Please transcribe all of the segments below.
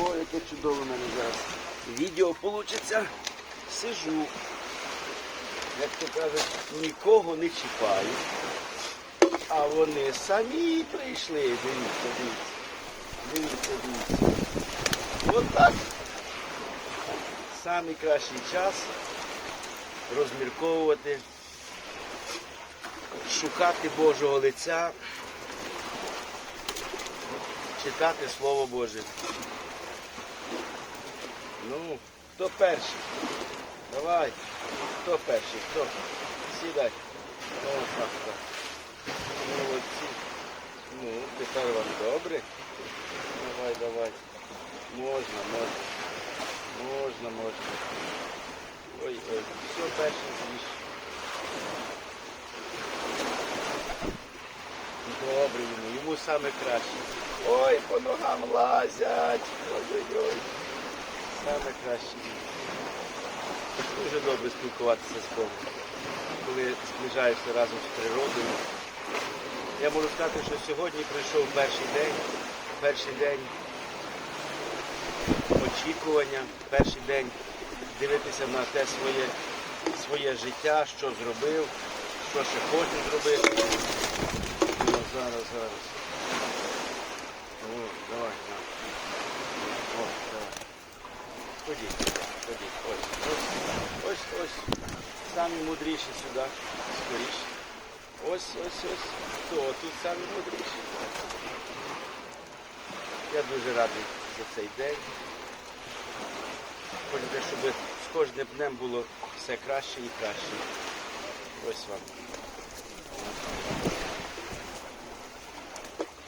Ой, яке чудове в мене зараз. Відео вийде. Сижу. Як то кажуть, нікого не чіпаю. А вони самі прийшли. Дивіться, дивіться. Дивіться, дивіться. От так. Самий кращий час розмірковувати, шукати Божого лиця, читати Слово Боже. Ну, хто перший? Давай. Хто перший? Хто? Сідай. О, так, так. Молодці. Ну, тепер вам добре. Давай, давай. Можна, можна. Можна, можна. Ой, ой, все перший з'їж. Добре йому, йому саме краще. Ой, по ногам лазять. Ой-ой-ой. Саме краще. Дуже добре спілкуватися з Богом. Коли зближаєшся разом з природою. Я можу сказати, що сьогодні прийшов перший день, перший день очікування, перший день дивитися на те своє, своє життя, що зробив, що ще хочу зробити. Ну, зараз, зараз. О, давай, на. О, давай. Ходіть, ходіть. Ось, ось, ось, ось. Самі мудріші сюди, скоріше. Ось, ось, ось. Хто тут самі мудріші? Я дуже радий за цей день. Хочете, щоб з кожним днем було все краще і краще. Ось вам.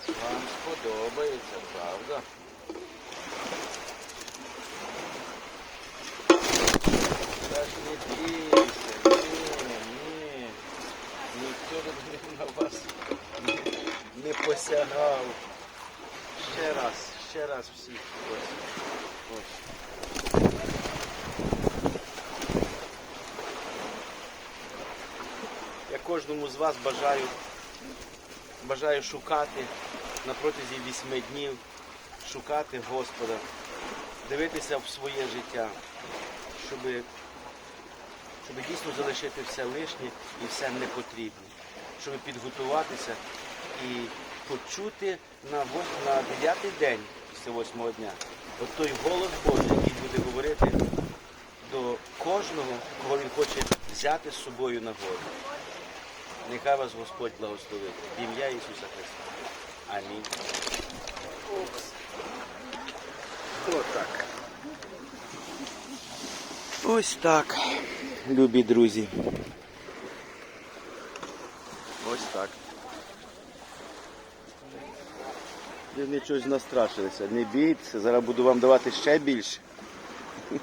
Вам сподобається, правда? Та ж не бійся, ні, ні. Ніхто тут не на вас не, не. Ще раз, ще раз всіх. Ось. Ось. Я кожному з вас бажаю, бажаю шукати на протязі вісьми днів, шукати Господа, дивитися в своє життя, щоб, щоб дійсно залишити все лишнє і все непотрібне, щоб підготуватися і почути на, дев'ятий день після восьмого дня. От той голос Божий, який буде говорити до кожного, кого він хоче взяти з собою на гору. Нехай вас Господь благословить. В ім'я Ісуса Христа. Амінь. Отак. Ось так, любі друзі. Ось так. Ви чогось настрашилися. Не бійтеся, зараз буду вам давати ще більше.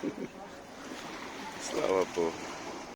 Слава Богу.